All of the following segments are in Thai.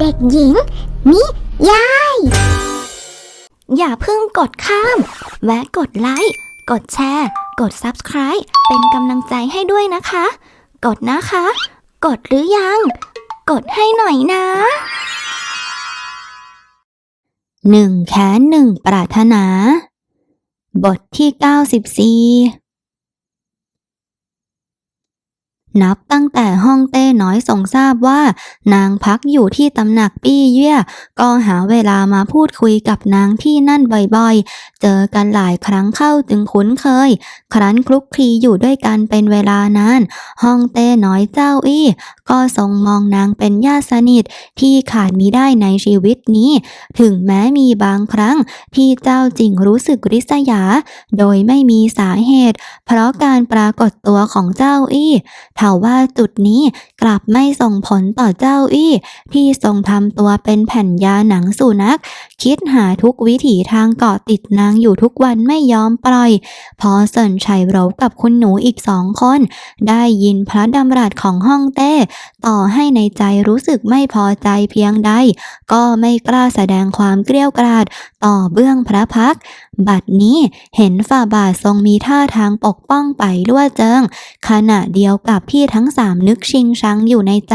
เด็กหญิง นิยาย อย่าเพิ่งกดข้าม แวะกดไลค์ กดแชร์ กด Subscribe เป็นกำลังใจให้ด้วยนะคะ กดนะคะ กดหรือยัง กดให้หน่อยนะหนึ่งแค้นหนึ่งปรารถนา บทที่ 94 นับตั้งแต่ห้องเต้น้อยทรงทราบว่า นางพักอยู่ที่ตำหนักปี้เยี่ย ก็หาเวลามาพูดคุยกับนางที่นั่นบ่อยๆ เจอกันหลายครั้งเข้าจึงคุ้นเคย ครั้นคลุกคลีอยู่ด้วยกันเป็นเวลานาน ห้องเต้น้อยเจ้าอี้ก็ทรงมองนางเป็นญาติสนิทที่ขาดมิได้ในชีวิตนี้ ถึงแม้มีบางครั้งที่เจ้าจริงรู้สึกริษยา โดยไม่มีสาเหตุ เพราะการปรากฏตัวของเจ้าอี้ทว่าจุดนี้กลับไม่ส่งผลต่อเจ้าอี้ ที่ทรงทำตัวเป็นแผ่นยาหนังสุนัข คิดหาทุกวิถีทางเกาะติดนางอยู่ทุกวันไม่ยอมปล่อย พอเซินชัยรบกับคุณหนูอีกสองคน ได้ยินพระดำรัสของห้องเต้ ต่อให้ในใจรู้สึกไม่พอใจเพียงใด ก็ไม่กล้าแสดงความเกลี้ยวกราดต่อเบื้องพระพัก บัดนี้เห็นฝ่าบาททรงมีท่าทางปกป้องไปล่วเจิง ขณะเดียวกับที่ทั้งสามนึกชิงชังอยู่ในใจ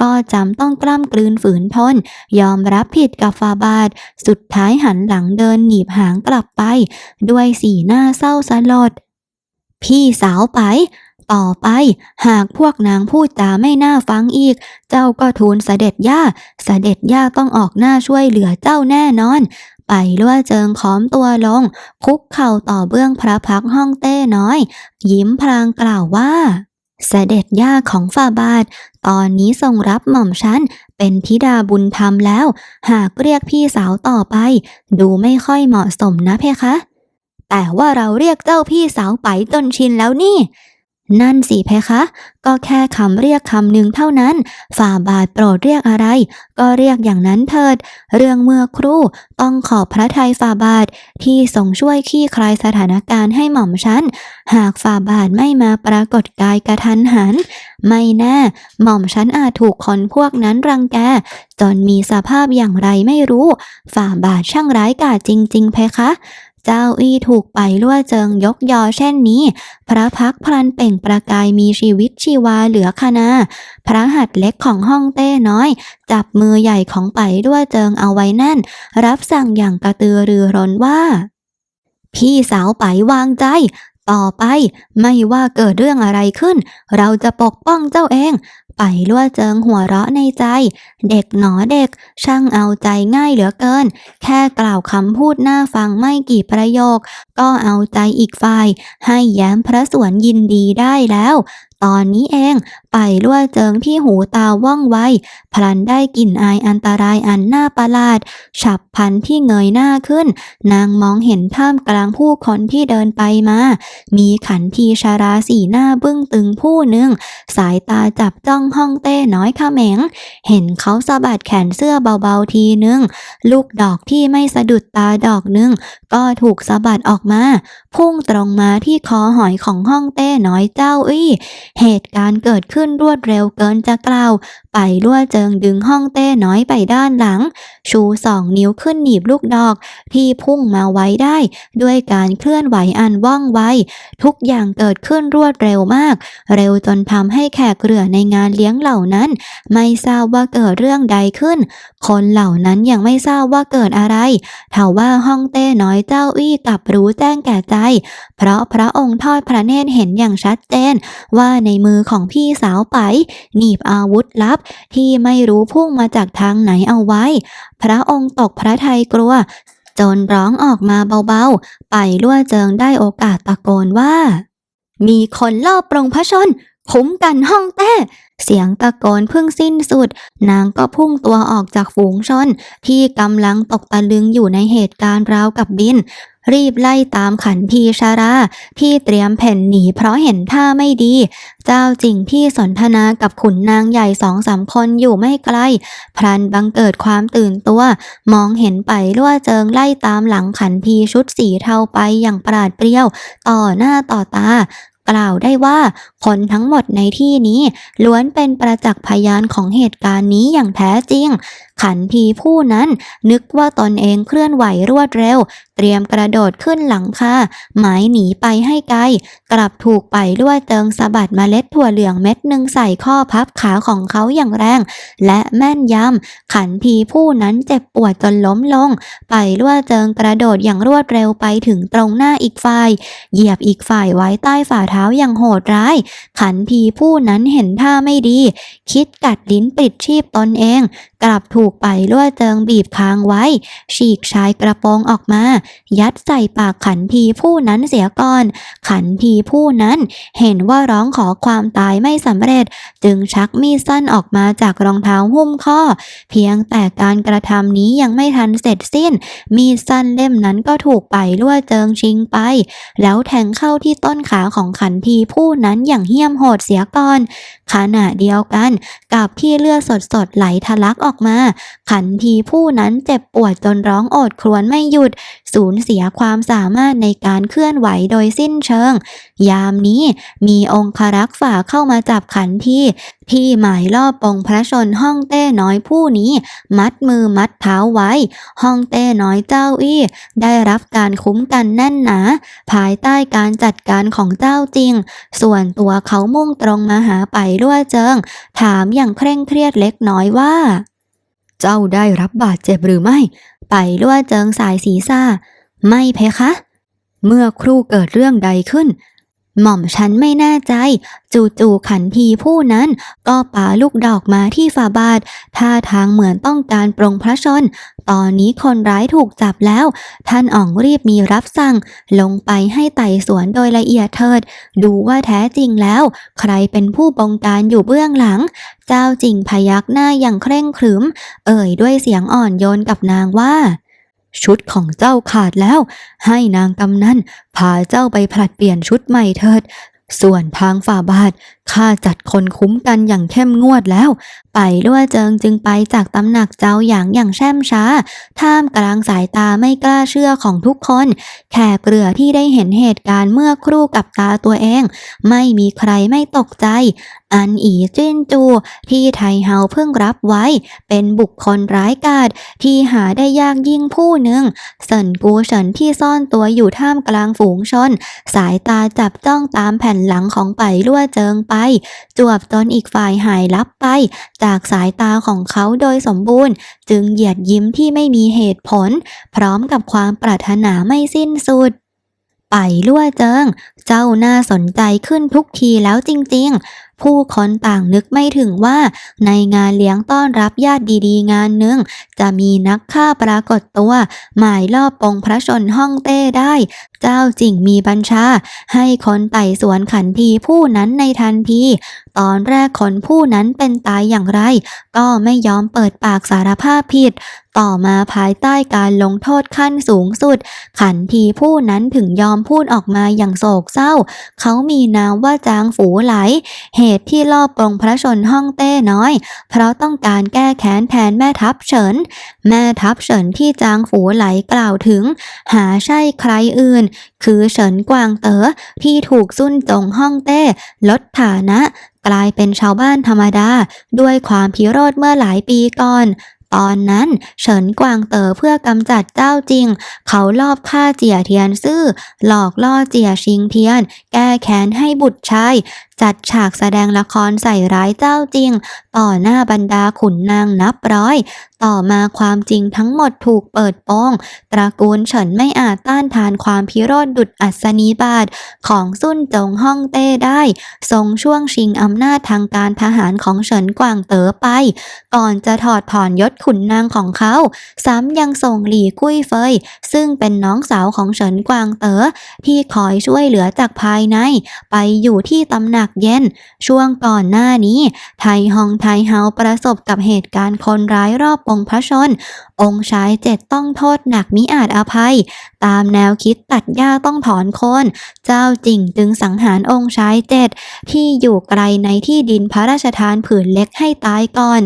ก็จำต้องกล้ำกลืนฝืนทน ยอมรับผิดกับฟาบาท สุดท้ายหันหลังเดินหนีบหางกลับไป ด้วยสีหน้าเศร้าสลด พี่สาวไปต่อไป หากพวกนางพูดจาไม่น่าฟังอีก เจ้าก็ทูลเสด็จย่า เสด็จย่าต้องออกหน้าช่วยเหลือเจ้าแน่นอน ไปล่วเจิงค้อมตัวลง คุกเข่าต่อเบื้องพระพักห้องเต้น้อย ยิ้มพลางกล่าวว่าเสด็จย่าของฝ่าบาท ตอนนี้ทรงรับหม่อมฉันเป็นธิดาบุญธรรมแล้ว หากเรียกพี่สาวต่อไป ดูไม่ค่อยเหมาะสมนะเพคะ แต่ว่าเราเรียกเจ้าพี่สาวไปจนชินแล้วนี่ นั่นสิเพคะ ก็แค่คำเรียกคำหนึ่งเท่านั้น ฝ่าบาทโปรดเรียกอะไร ก็เรียกอย่างนั้นเถิด เรื่องเมื่อครู่ต้องขอบพระทัยฝ่าบาทที่ทรงช่วยขี้คลายสถานการณ์ให้หม่อมฉัน หากฝ่าบาทไม่มาปรากฏกายกระทันหัน ไม่แน่หม่อมฉันอาจถูกคนพวกนั้นรังแก จนมีสภาพอย่างไรไม่รู้ ฝ่าบาทช่างร้ายกาจจริง ๆ เพคะ เจ้าอี้ถูกไปล่วเจิงยกยอเช่นนี้ พระพักพลันเปล่งประกายมีชีวิตชีวาเหลือคณาพระหัตถ์เล็กของห้องเต้น้อย จับมือใหญ่ของไปด้วเจิงเอาไว้แน่น รับสั่งอย่างกระตือรือร้นว่า พี่สาวไปวางใจต่อไปไม่ว่าเกิดเรื่องอะไรขึ้น เราจะปกป้องเจ้าเอง ไปล่วเจิงหัวเราะในใจ เด็กหนอเด็ก ช่างเอาใจง่ายเหลือเกิน แค่กล่าวคำพูดหน้าฟังไม่กี่ประโยค ก็เอาใจอีกฝ่าย ให้แย้มพระสวนยินดีได้แล้วตอนนี้เอง ไปล่วเจิงที่หูตาว่องไว พลันได้กลิ่นอายอันตรายอันน่าประหลาด ฉับพลันที่เงยหน้าขึ้น นางมองเห็นท่ามกลางผู้คนที่เดินไปมา มีขันทีชาราสีหน้าบึ้งตึงผู้หนึ่ง สายตาจับจ้องห้องเต้น้อยเขม็งเห็นเขาสะบัดแขนเสื้อเบาๆทีนึง ลูกดอกที่ไม่สะดุดตาดอกหนึง ก็ถูกสะบัดออกมา พุ่งตรงมาที่คอหอยของห้องเต้น้อยเจ้าอี้เหตุการณ์เกิดขึ้นรวดเร็วเกินจะกล่าว ไปล่วเจิงดึงห้องเต้น้อยไปด้านหลัง ชูสองนิ้วขึ้นหนีบลูกดอก ที่พุ่งมาไว้ได้ ด้วยการเคลื่อนไหวอันว่องไว ทุกอย่างเกิดขึ้นรวดเร็วมาก เร็วจนทำให้แขกเรือในงานเลี้ยงเหล่านั้น ไม่ทราบว่าเกิดเรื่องใดขึ้น คนเหล่านั้นยังไม่ทราบว่าเกิดอะไรทว่าห้องเต้น้อยเจ้าอี้กลับรู้แจ้งแก่ใจ เพราะพระองค์ทอดพระเนตรเห็นอย่างชัดเจนว่าในมือของพี่สาวไปหนีบอาวุธลับ ที่ไม่รู้พุ่งมาจากทางไหนเอาไว้ พระองค์ตกพระทัยกลัว จนร้องออกมาเบาๆ ไปล่วเจิงได้โอกาสตะโกนว่า มีคนลอบปรงพระชน คุ้มกันห้องเต้เสียงตะโกนเพิ่งสิ้นสุด นางก็พุ่งตัวออกจากฝูงชน ที่กำลังตกตะลึงอยู่ในเหตุการณ์ราวกับบิน รีบไล่ตามขันทีชารา ที่เตรียมแผ่นหนีเพราะเห็นท่าไม่ดี เจ้าจริงที่สนทนากับขุนนางใหญ่สองสามคนอยู่ไม่ไกล พรันบังเกิดความตื่นตัว มองเห็นไปล่วเจิงไล่ตามหลังขันทีชุดสีเทาไปอย่างปราดเปรียว ต่อหน้าต่อตา กล่าวได้ว่าคนทั้งหมดในที่นี้ล้วนเป็นประจักษ์พยานของเหตุการณ์นี้อย่างแท้จริง ขันทีผู้นั้น นึกว่าตนเองเคลื่อนไหวรวดเร็ว เตรียมกระโดดขึ้นหลังคาหมายหนีไปให้ไกล กลับถูกไปลวดเติงสะบัดเมล็ดถั่วเหลืองเม็ดหนึ่งใส่ข้อพับขาของเขาอย่างแรง และแม่นยำขันทีผู้นั้นเจ็บปวดจนล้มลง ไปลวดเจิงกระโดดอย่างรวดเร็วไปถึงตรงหน้าอีกฝ่าย เหยียบอีกฝ่ายไว้ใต้ฝ่าเท้าอย่างโหดร้าย ขันทีผู้นั้นเห็นท่าไม่ดี คิดกัดลิ้นปิดชีพตนเองกลับถูกไปลวดเจิงบีบค้างไว้ ฉีกชายกระโปรงออกมา ยัดใส่ปากขันทีผู้นั้นเสียก่อน ขันทีผู้นั้นเห็นว่าร้องขอความตายไม่สำเร็จ จึงชักมีดสั้นออกมาจากรองเท้าหุ้มข้อ เพียงแต่การกระทำนี้ยังไม่ทันเสร็จสิ้น มีดสั้นเล่มนั้นก็ถูกไปลวดเจิงชิงไป แล้วแทงเข้าที่ต้นขาของขันทีผู้นั้นอย่างเหี้ยมโหดเสียก่อน ขณะเดียวกันกับที่เลือดสดๆไหลทะลักออกมา ขันทีผู้นั้นเจ็บปวดจนร้องโอดครวญไม่หยุดสูญเสียความสามารถในการเคลื่อนไหวโดยสิ้นเชิง ยามนี้มีองครักษ์ฝ่าเข้ามาจับขันทีที่หมายรอบปงพระชนห้องเต้น้อยผู้นี้ มัดมือมัดเท้าไว้ ห้องเต้น้อยเจ้าอี้ ได้รับการคุ้มกันแน่นหนา ภายใต้การจัดการของเจ้าจริง ส่วนตัวเขามุ่งตรงมาหาไปลั่วเจิง ถามอย่างเคร่งเครียดเล็กน้อยว่า เจ้าได้รับบาดเจ็บหรือไม่ ไปลั่วเจิงสายศีรษะไม่เพคะ เมื่อครู่เกิดเรื่องใดขึ้น หม่อมฉันไม่แน่ใจ จู่ๆขันทีผู้นั้น ก็ปาลูกดอกมาที่ฝ่าบาทท่าทางเหมือนต้องการปรงพระชน ตอนนี้คนร้ายถูกจับแล้ว ท่านอ่องรีบมีรับสั่ง ลงไปให้ไต่สวนโดยละเอียดเถิด ดูว่าแท้จริงแล้ว ใครเป็นผู้บงการอยู่เบื้องหลัง เจ้าจริงพยักหน้าอย่างเคร่งครึม เอ่ยด้วยเสียงอ่อนโยนกับนางว่า ชุดของเจ้าขาดแล้ว ให้นางกำนันพาเจ้าไปผลัดเปลี่ยนชุดใหม่เถิด ส่วนทางฝ่าบาทข้าจัดคนคุ้มกันอย่างเข้มงวดแล้ว ไปลั่วเจิงจึงไปจากตำหนักเจ้าอย่างอย่างแช่มช้า ท่ามกลางสายตาไม่กล้าเชื่อของทุกคน แขกเรือที่ได้เห็นเหตุการณ์เมื่อครู่กับตาตัวเอง ไม่มีใครไม่ตกใจอันอีจิ้นจู ที่ไทเฮาเพิ่งรับไว้ เป็นบุคคลร้ายกาจที่หาได้ยากยิ่งผู้หนึ่งเซินกูเฉินที่ซ่อนตัวอยู่ท่ามกลางฝูงชน สายตาจับจ้องตามแผ่นหลังของไปลั่วเจิงไป จวบจนอีกฝ่ายหายลับไป จากสายตาของเขาโดยสมบูรณ์ จึงเหยียดยิ้มที่ไม่มีเหตุผล พร้อมกับความปรารถนาไม่สิ้นสุด ไปลั่วเจิง เจ้าน่าสนใจขึ้นทุกทีแล้วจริง ๆ ผู้คนต่างนึกไม่ถึงว่า ในงานเลี้ยงต้อนรับญาติดีๆ งานหนึ่ง จะมีนักฆ่าปรากฏตัว หมายรอบปงพระชนห้องเต้ได้ เจ้าจริงมีบัญชา ให้คนไต่สวนขันทีผู้นั้นในทันที ตอนแรกคนผู้นั้นเป็นตายอย่างไร ก็ไม่ยอมเปิดปากสารภาพผิดต่อมาภายใต้การลงโทษขั้นสูงสุด ขันทีผู้นั้นถึงยอมพูดออกมาอย่างโศกเศร้า เขามีนามว่าจางฝูไหล เหตุที่ลอบปรงพระชนห้องเต้น้อย เพราะต้องการแก้แค้นแทนแม่ทัพเฉิน แม่ทัพเฉินที่จางฝูไหลกล่าวถึง หาใช่ใครอื่น คือเฉินกวางเต๋อที่ถูกซุ่นจงห้องเต้ ลดฐานะ กลายเป็นชาวบ้านธรรมดา ด้วยความพิโรธเมื่อหลายปีก่อนตอนนั้นเฉินกวางเต๋อเพื่อกำจัดเจ้าจริง เขาลอบฆ่าเจียเทียนซื่อ หลอกล่อเจียชิงเทียน แก้แค้นให้บุตรชาย จัดฉากแสดงละครใส่ร้ายเจ้าจริง ต่อหน้าบรรดาขุนนางนับร้อย ต่อมาความจริงทั้งหมดถูกเปิดโปงตระกูลเฉินไม่อาจต้านทานความพิโรธดุดอัศนีบาทของซุ่นจงฮ่องเต้ได้ ทรงช่วงชิงอำนาจทางการทหารของเฉินกวางเต๋อไป ก่อนจะถอดถอนยศขุนนางของเขา ซ้ำยังส่งหลี่กุ้ยเฟย ซึ่งเป็นน้องสาวของเฉินกวางเต๋อที่คอยช่วยเหลือจากภายใน ไปอยู่ที่ตำหนักเย็น ช่วงก่อนหน้านี้ ไทยฮองไทยเฮาประสบกับเหตุการณ์คนร้ายรอบองค์พระชนองค์ชายเจ็ดต้องโทษหนักมิอาจอภัย ตามแนวคิดตัดหญ้าต้องถอนโคน เจ้าจริงจึงสังหารองค์ชายเจ็ดที่อยู่ไกลในที่ดินพระราชทานผืนเล็กให้ตายก่อน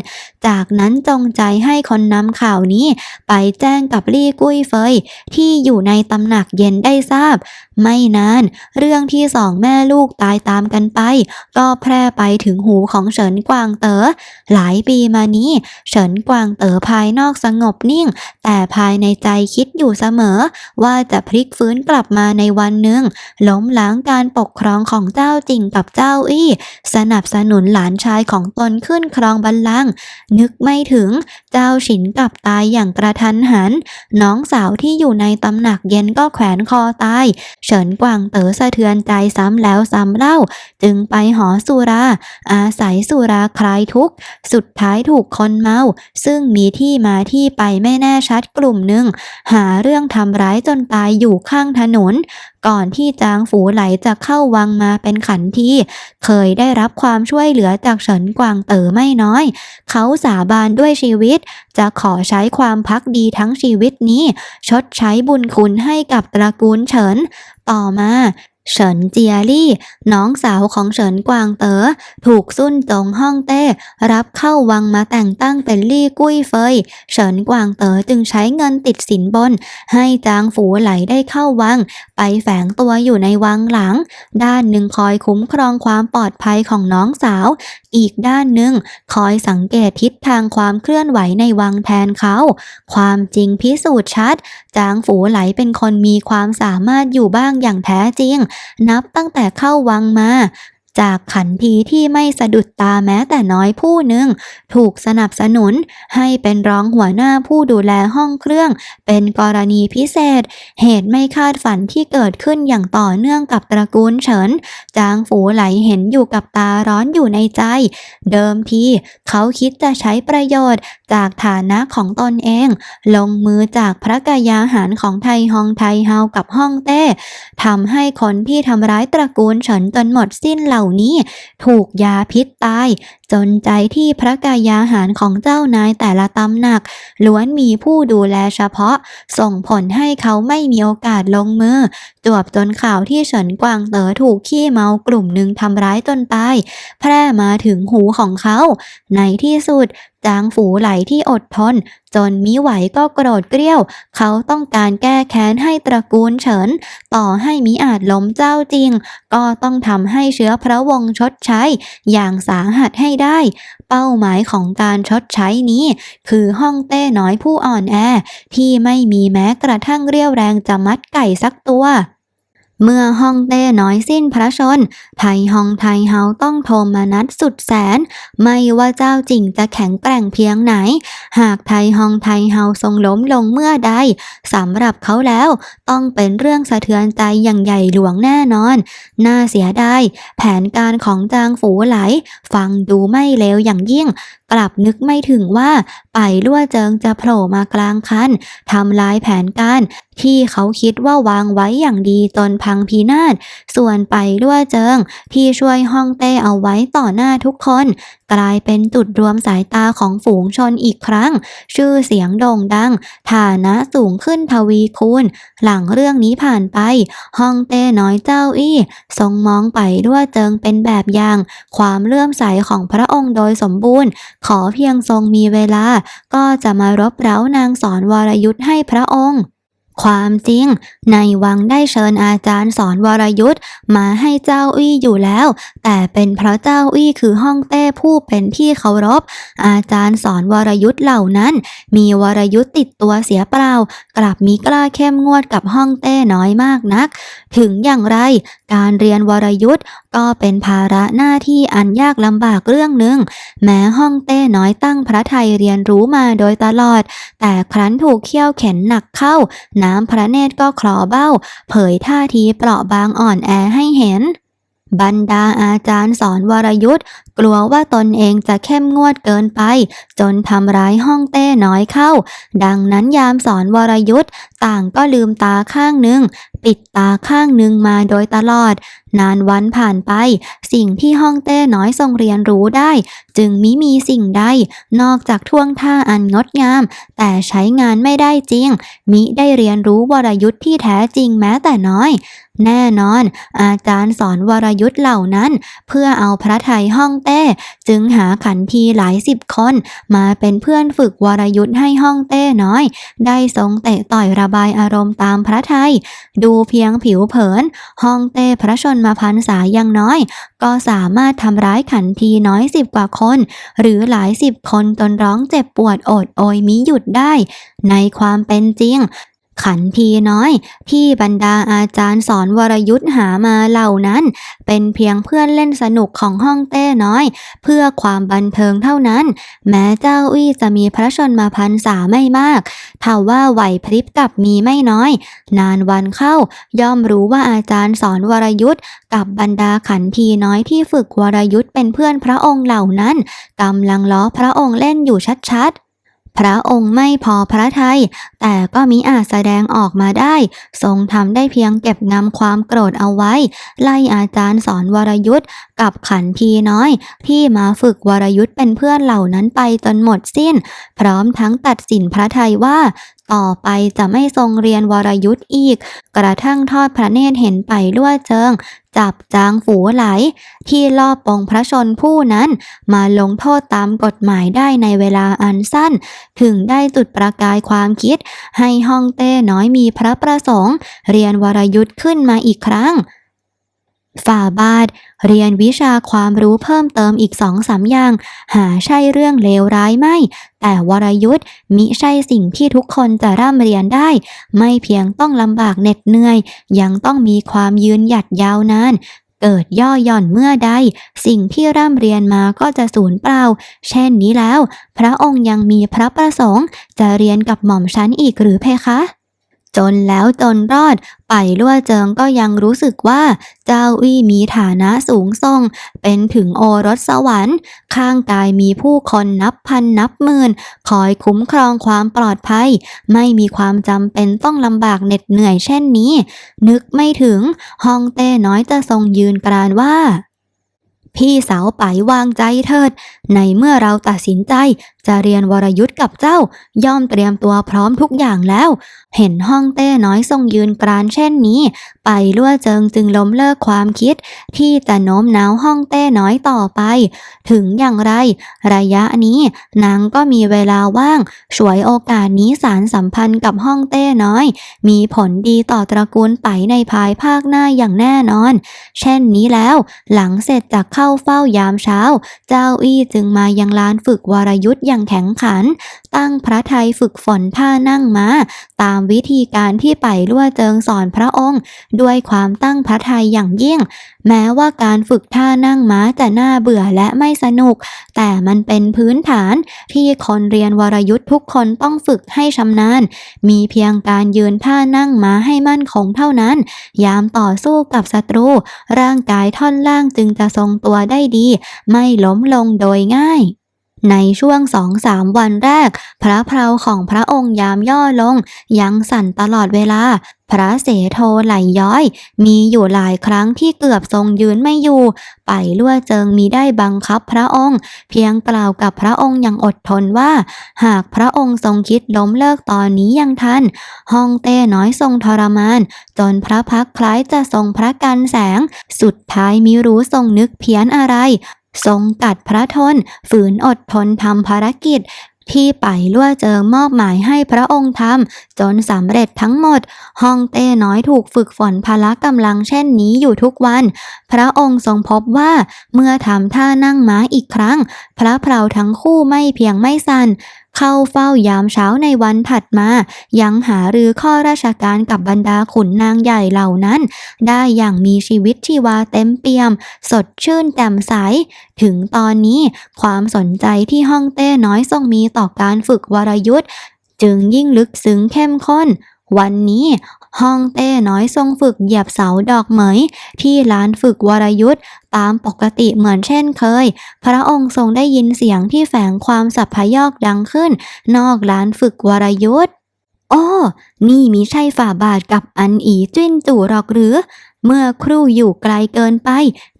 จากนั้นจงใจให้คนนำข่าวนี้ ไปแจ้งกับลี่กุ้ยเฟย ที่อยู่ในตำหนักเย็นได้ทราบ ไม่นาน เรื่องที่สองแม่ลูกตายตามกันไป ก็แพร่ไปถึงหูของเฉินกวางเต๋อหลายปีมานี้ เฉินกวางเต๋อภายนอกสงบนิ่ง แต่ภายในใจคิดอยู่เสมอ ว่าจะพลิกฟื้นกลับมาในวันหนึ่งล้มล้างการปกครองของเจ้าจริงกับเจ้าอี้ สนับสนุนหลานชายของตนขึ้นครองบัลลังก์นึกไม่ถึงเจ้าฉินกลับตายอย่างกระทันหัน น้องสาวที่อยู่ในตำหนักเย็นก็แขวนคอตาย เฉินกวางเต๋อสะเทือนใจซ้ำแล้วซ้ำเล่า จึงไปหอสุรา อาศัยสุราคลายทุกข์ สุดท้ายถูกคนเมา ซึ่งมีที่มาที่ไปไม่แน่ชัดกลุ่มหนึ่งหาเรื่องทำร้ายจนตายอยู่ข้างถนน ก่อนที่จางฝูไหลจะเข้าวังมาเป็นขันทีเคยได้รับความช่วยเหลือจากเฉินกวางเต๋อไม่น้อย เขาสาบานด้วยชีวิต จะขอใช้ความพักดีทั้งชีวิตนี้ ชดใช้บุญคุณให้กับตระกูลเฉิน ต่อมา เฉินเจียลี่ น้องสาวของเฉินกวางเต๋อถูกซุ่นจงฮ่องเต้ รับเข้าวังมาแต่งตั้งเป็นลี่กุ้ยเฟย เฉินกวางเต๋อจึงใช้เงินติดสินบน ให้จางฝูไหลได้เข้าวัง ไปแฝงตัวอยู่ในวังหลัง ด้านหนึ่งคอยคุ้มครองความปลอดภัยของน้องสาว อีกด้านหนึ่งคอยสังเกตทิศทางความเคลื่อนไหวในวังแทนเขา ความจริงพิสูจน์ชัด จางฝูไหลเป็นคนมีความสามารถอยู่บ้างอย่างแท้จริงนับตั้งแต่เข้าวังมา จากขันทีที่ไม่สะดุดตาแม้แต่น้อยผู้หนึ่ง ถูกสนับสนุนให้เป็นรองหัวหน้าผู้ดูแลห้องเครื่อง เป็นกรณีพิเศษ เหตุไม่คาดฝันที่เกิดขึ้นอย่างต่อเนื่องกับตระกูลเฉิน จางฝูไหลเห็นอยู่กับตาร้อนอยู่ในใจ เดิมทีเขาคิดจะใช้ประโยชน์จากฐานะของตนเอง ลงมือจากพระกายาหารของไทยฮองไทเฮากับฮ่องเต้ทำให้คนที่ทำร้ายตระกูลเฉินจนหมดสิ้นเหล่านี้ ถูกยาพิษตาย จนใจที่พระกายาหารของเจ้านายแต่ละตำหนัก ล้วนมีผู้ดูแลเฉพาะ ส่งผลให้เขาไม่มีโอกาสลงมือ จวบจนข่าวที่เฉินกวางเต๋อถูกขี้เมากลุ่มหนึ่งทำร้ายจนตาย แพร่มาถึงหูของเขา ในที่สุดจางฝูไหลที่อดทน จนมิไหวก็โกรธเกรี้ยว เขาต้องการแก้แค้นให้ตระกูลเฉิน ต่อให้มิอาจล้มเจ้าจริง ก็ต้องทำให้เชื้อพระวงศ์ชดใช้ อย่างสาหัสให้ได้ เป้าหมายของการชดใช้นี้ คือห้องเต้น้อยผู้อ่อนแอ ที่ไม่มีแม้กระทั่งเรี่ยวแรงจะมัดไก่สักตัว เมื่อห้องเต้น้อยสิ้นพระชน ไทยฮองไทยเฮาต้องโทมานัดสุดแสน ไม่ว่าเจ้าจริงจะแข็งแกร่งเพียงไหน หากไทยฮองไทยเฮาทรงล้มลงเมื่อใดสำหรับเขาแล้วต้องเป็นเรื่องสะเทือนใจอย่างใหญ่หลวงแน่นอน น่าเสียดายแผนการของจางฝูไหล ฟังดูไม่เลวอย่างยิ่ง กลับนึกไม่ถึงว่าไปลั่วเจิงจะโผล่มากลางคันทำลายแผนการ ที่เขาคิดว่าวางไว้อย่างดีจนพังพินาศ ส่วนไปลั่วเจิง ที่ช่วยห้องเต้เอาไว้ต่อหน้าทุกคน กลายเป็นจุดรวมสายตาของฝูงชนอีกครั้ง ชื่อเสียงโด่งดัง ฐานะสูงขึ้นทวีคูณ หลังเรื่องนี้ผ่านไป ห้องเต้น้อยเจ้าอี้ ทรงมองไปลั่วเจิงเป็นแบบอย่าง ความเลื่อมใสของพระองค์โดยสมบูรณ์ขอเพียงทรงมีเวลา ก็จะมารบเร้านางสอนวรยุทธ์ให้พระองค์ความจริง ในวังได้เชิญอาจารย์สอนวรยุทธ์มาให้เจ้าอี้อยู่แล้ว แต่เป็นเพราะเจ้าอี้คือห้องเต้ผู้เป็นที่เคารพ อาจารย์สอนวรยุทธ์เหล่านั้น มีวรยุทธ์ติดตัวเสียเปล่า กลับมีกล้าเข้มงวดกับห้องเต้น้อยมากนักถึงอย่างไร การเรียนวรยุทธ์ก็เป็นภาระหน้าที่อันยากลำบากเรื่องหนึ่ง แม้ห้องเต้น้อยตั้งพระไทยเรียนรู้มาโดยตลอด แต่ครั้นถูกเคี่ยวเข็นหนักเข้า น้ำพระเนตรก็คลอเบ้า เผยท่าทีเปราะบางอ่อนแอให้เห็นบรรดาอาจารย์สอนวรยุทธ์กลัวว่าตนเองจะเข้มงวดเกินไป จนทำร้ายห้องเต้น้อยเข้า ดังนั้นยามสอนวรยุทธ์ ต่างก็ลืมตาข้างหนึ่ง ปิดตาข้างหนึ่งมาโดยตลอด นานวันผ่านไป สิ่งที่ห้องเต้น้อยทรงเรียนรู้ได้ จึงมิมีสิ่งใด นอกจากท่วงท่าอันงดงาม แต่ใช้งานไม่ได้จริง มิได้เรียนรู้วรยุทธ์ที่แท้จริงแม้แต่น้อย แน่นอน อาจารย์สอนวรยุทธ์เหล่านั้น เพื่อเอาพระไทยห้องเต้ จึงหาขันทีหลายสิบคน มาเป็นเพื่อนฝึกวรยุทธ์ให้ห้องเต้น้อย ได้ทรงเตะต่อยระบายอารมณ์ตามพระไทย ดูเพียงผิวเผิน ห้องเต้พระชนมาพันษายังน้อย ก็สามารถทำร้ายขันทีน้อยสิบกว่าคน หรือหลายสิบคนจนร้องเจ็บปวดโอดโอยมิหยุดได้ ในความเป็นจริง ขันทีน้อย ที่บรรดาอาจารย์สอนวรยุทธ์หามาเหล่านั้น เป็นเพียงเพื่อนเล่นสนุกของห้องเต้น้อย เพื่อความบันเทิงเท่านั้น แม้เจ้าอี้จะมีพระชนมาพันษาไม่มากถ้าว่าไหวพริบกับมีไม่น้อย นานวันเข้า ย่อมรู้ว่าอาจารย์สอนวรยุทธ์กับบรรดาขันทีน้อยที่ฝึกวรยุทธ์เป็นเพื่อนพระองค์เหล่านั้นกำลังล้อพระองค์เล่นอยู่ชัดๆ พระองค์ไม่พอพระทัยแต่ก็มิอาจแสดงออกมาได้ ทรงทำได้เพียงเก็บงำความโกรธเอาไว้ ไล่อาจารย์สอนวรยุทธ์กับขันทีน้อย ที่มาฝึกวรยุทธ์เป็นเพื่อนเหล่านั้นไปจนหมดสิ้น พร้อมทั้งตัดสินพระทัยว่า ต่อไปจะไม่ทรงเรียนวรยุทธ์อีก กระทั่งทอดพระเนตรเห็นไปล่วเจิง จับจางฝูไหล ที่ลอบปองพระชนผู้นั้น มาลงโทษตามกฎหมายได้ในเวลาอันสั้น ถึงได้จุดประกายความคิด ให้ห้องเต้น้อยมีพระประสงค์ เรียนวรยุทธ์ขึ้นมาอีกครั้ง ฝ่าบาท เรียนวิชาความรู้เพิ่มเติมอีกสองสามอย่าง หาใช่เรื่องเลวร้ายไม่ แต่วรยุทธ์มิใช่สิ่งที่ทุกคนจะร่ำเรียนได้ ไม่เพียงต้องลำบากเหน็ดเหนื่อย ยังต้องมีความยืนหยัดยาวนาน เกิดย่อหย่อนเมื่อใด สิ่งที่ร่ำเรียนมาก็จะสูญเปล่า เช่นนี้แล้ว พระองค์ยังมีพระประสงค์ จะเรียนกับหม่อมชั้นอีกหรือเพคะ จนแล้วจนรอด ไปลั่วเจิงก็ยังรู้สึกว่า เจ้าอี้มีฐานะสูงส่ง เป็นถึงโอรสสวรรค์ ข้างกายมีผู้คนนับพันนับหมื่น คอยคุ้มครองความปลอดภัย ไม่มีความจำเป็นต้องลำบากเหน็ดเหนื่อยเช่นนี้ นึกไม่ถึงห้องเต้น้อยจะทรงยืนกรานว่าพี่สาวไปวางใจเถิด ในเมื่อเราตัดสินใจ จะเรียนวรยุทธ์กับเจ้า ย่อมเตรียมตัวพร้อมทุกอย่างแล้วเห็นห้องเต้น้อยทรงยืนกรานเช่นนี้ ไปลั่วเจิงจึงล้มเลิกความคิด ที่จะโน้มน้าวห้องเต้น้อยต่อไป ถึงอย่างไร ระยะนี้นางก็มีเวลาว่าง ฉวยโอกาสนี้สารสัมพันธ์กับห้องเต้น้อย มีผลดีต่อตระกูลไปในภายภาคหน้าอย่างแน่นอน เช่นนี้แล้ว หลังเสร็จจากเข้าเฝ้ายามเช้า เจ้าอี้จึงมายังลานฝึกวรยุทธ์อย่างแข็งขัน ตั้งพระไทยฝึกฝนท่านั่งม้าตามวิธีการที่ไปลั่วเจิงสอนพระองค์ ด้วยความตั้งพระทัยอย่างยิ่ง แม้ว่าการฝึกท่านั่งม้าจะน่าเบื่อและไม่สนุก แต่มันเป็นพื้นฐานที่คนเรียนวรยุทธ์ทุกคนต้องฝึกให้ชำนาญ มีเพียงการยืนท่านั่งม้าให้มั่นคงเท่านั้น ยามต่อสู้กับศัตรู ร่างกายท่อนล่างจึงจะทรงตัวได้ดี ไม่ล้มลงโดยง่าย ในช่วงสองสามวันแรก พระเพลาของพระองค์ยามย่อลง ยังสั่นตลอดเวลา พระเสโทไหลย้อย มีอยู่หลายครั้งที่เกือบทรงยืนไม่อยู่ ไปลั่วเจิงมีได้บังคับพระองค์ เพียงกล่าวกับพระองค์อย่างอดทนว่า หากพระองค์ทรงคิดล้มเลิกตอนนี้ยังทันห้องเต้น้อยทรงทรมาน จนพระพักคล้ายจะทรงพระกันแสง สุดท้ายมิรู้ทรงนึกเพี้ยนอะไร ทรงกัดพระทน ฝืนอดทนทำภารกิจ ที่ไปล่วเจิงมอบหมายให้พระองค์ทำจนสำเร็จทั้งหมดห้องเต้น้อยถูกฝึกฝนพละกำลังเช่นนี้อยู่ทุกวัน พระองค์ทรงพบว่าเมื่อทำท่านั่งม้าอีกครั้ง พระเพลาทั้งคู่ไม่เพียงไม่สัน่นเข้าเฝ้ายามเช้าในวันถัดมา ยังหารือข้อราชการกับบรรดาขุนนางใหญ่เหล่านั้น ได้อย่างมีชีวิตชีวาเต็มเปี่ยม สดชื่นแจ่มใส ถึงตอนนี้ความสนใจที่ห้องเต้น้อยทรงมีต่อการฝึกวรยุทธ์จึงยิ่งลึกซึ้งเข้มข้น วันนี้ห้องเต้น้อยทรงฝึกเหยียบเสาดอกเหมย ที่ลานฝึกวรยุทธ์ตามปกติเหมือนเช่นเคย พระองค์ทรงได้ยินเสียงที่แฝงความสับพยอกดังขึ้น นอกลานฝึกวรยุทธ์โอ้นี่มิใช่ฝ่าบาทกับอันอีจิ้นจู่หรอกหรือ เมื่อครู่อยู่ไกลเกินไป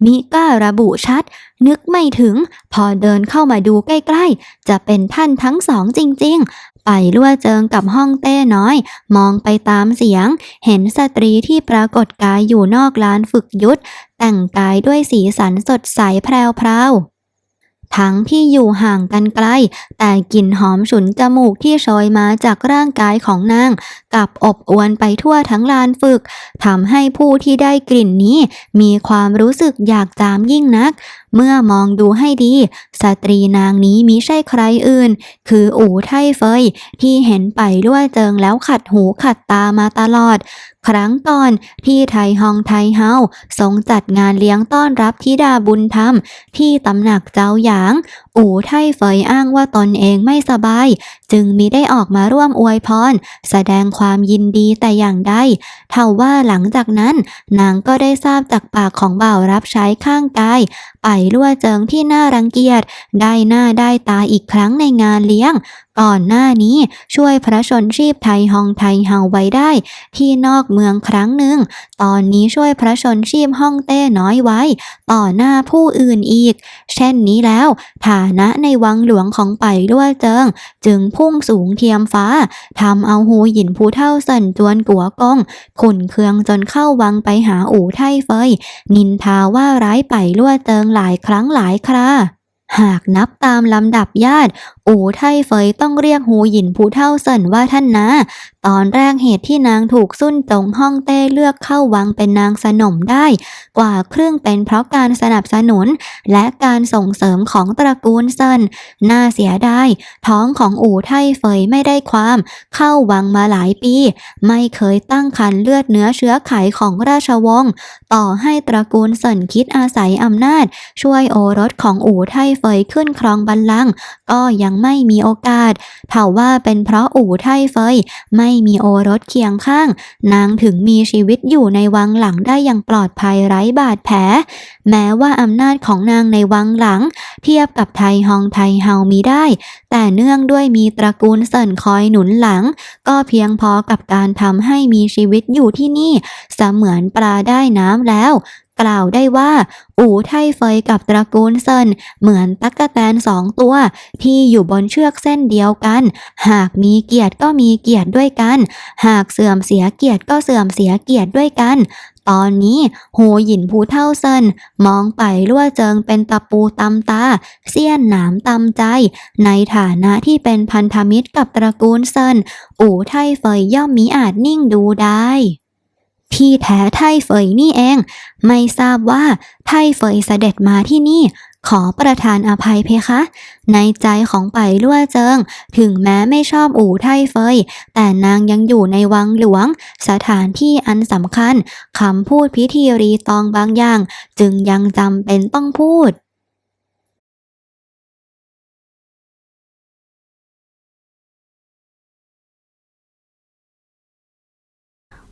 มิกล้าระบุชัด นึกไม่ถึง พอเดินเข้ามาดูใกล้ๆ จะเป็นท่านทั้งสองจริง ๆ ไปลั่วเจิงกับห้องเต้น้อย มองไปตามเสียง เห็นสตรีที่ปรากฏกายอยู่นอกลานฝึกยุทธแต่งกายด้วยสีสันสดใสแพรว ทั้งที่อยู่ห่างกันไกล แต่กลิ่นหอมฉุนจมูกที่โชยมาจากร่างกายของนางกับอบอวนไปทั่วทั้งลานฝึกทำให้ผู้ที่ได้กลิ่นนี้ มีความรู้สึกอยากจามยิ่งนัก เมื่อมองดูให้ดี สตรีนางนี้มิใช่ใครอื่น คืออู่ไทเฟยที่เห็นไปล่วยเจิงแล้วขัดหูขัดตามาตลอด ครั้งก่อนที่ไทยฮองไทยเฮาทรงจัดงานเลี้ยงต้อนรับธิดาบุญธรรม ที่ตำหนักเจ้าหยาง อู่ไทเฟยอ้างว่าตนเองไม่สบาย จึงมิได้ออกมาร่วมอวยพร แสดงความยินดีแต่อย่างใดเท่าว่าหลังจากนั้น นางก็ได้ทราบจากปากของบ่าวรับใช้ข้างกาย ไปล่วเจิงที่น่ารังเกียจ ได้หน้าได้ตาอีกครั้งในงานเลี้ยงก่อนหน้านี้ช่วยพระชนชีพไทยฮองไทยเฮาไว้ได้ ที่นอกเมืองครั้งหนึ่ง ตอนนี้ช่วยพระชนชีพฮ่องเต้น้อยไว้ ต่อหน้าผู้อื่นอีก เช่นนี้แล้ว ฐานะในวังหลวงของไปล่วเจิง จึงพุ่งสูงเทียมฟ้าทำเอาหูหยินผู้เท่าเสันจวนกัวกงขุนเคืองจนเข้าวังไปหาอู่ไทเฟย นินทาว่าร้ายไปล่วเจิงหลายครั้งหลายคราหากนับตามลำดับญาติอู่ไทเฟยต้องเรียกหูหยินผู้เท่าเซินว่าท่านนะ ตอนแรกเหตุที่นางถูกซุ่นจงฮ่องเต้เลือกเข้าวังเป็นนางสนมได้ กว่าครึ่งเป็นเพราะการสนับสนุน และการส่งเสริมของตระกูลเซินน่าเสียดายท้องของอู่ไทเฟยไม่ได้ความ เข้าวังมาหลายปี ไม่เคยตั้งคันเลือดเนื้อเชื้อไขของราชวงศ์ต่อให้ตระกูลเซินคิดอาศัยอำนาจ ช่วยโอรสของอู่ไทเฟยขึ้นครองบัลลังก์ก็ยังไม่มีโอกาสเท่าว่าเป็นเพราะอู่ไทเฟยไม่มีโอรสเคียงข้าง นางถึงมีชีวิตอยู่ในวังหลังได้อย่างปลอดภัยไร้บาดแผล แม้ว่าอำนาจของนางในวังหลัง เทียบกับไทฮองไทเฮามีได้ แต่เนื่องด้วยมีตระกูลเซินคอยหนุนหลัง ก็เพียงพอกับการทำให้มีชีวิตอยู่ที่นี่ เสมือนปลาได้น้ำแล้ว กล่าวได้ว่า อู่ไทเฟยกับตระกูลเซินเหมือนตั๊กแตนสองตัว ที่อยู่บนเชือกเส้นเดียวกัน หากมีเกียรติก็มีเกียรติด้วยกัน หากเสื่อมเสียเกียรติก็เสื่อมเสียเกียรติด้วยกันตอนนี้โหหยินผู้เท่าเซินมองไปล่วเจิงเป็นตะปูตำตา เสี้ยนหนามตำใจ ในฐานะที่เป็นพันธมิตรกับตระกูลเซินอู่ไทเฟยย่อมมิอาจนิ่งดูได้ ที่แท้ไทเฟยนี่เอง ไม่ทราบว่าไทเฟยเสด็จมาที่นี่ ขอประทานอภัยเพคะ ในใจของไปล่วเจิง ถึงแม้ไม่ชอบอู่ไทเฟย แต่นางยังอยู่ในวังหลวง สถานที่อันสำคัญคำพูดพิธีรีตองบางอย่าง จึงยังจำเป็นต้องพูด